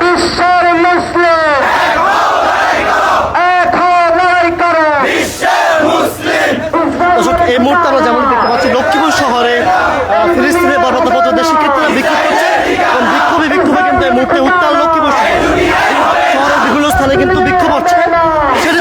বিশ্বের মুসলিম। এই মুহূর্তে আমরা যেমন দেখতে পাচ্ছি, লক্ষ্মীপুর শহরে ফিলিস্তিনের পর্বতপত্রদের শিক্ষার্থীরা বিক্ষোভ করছে এবং বিক্ষোভে বিক্ষোভে কিন্তু এই মুহূর্তে উত্তাল লক্ষ্মীপুর শহরের বিভিন্ন স্থানে কিন্তু বিক্ষোভ হচ্ছে। সেটি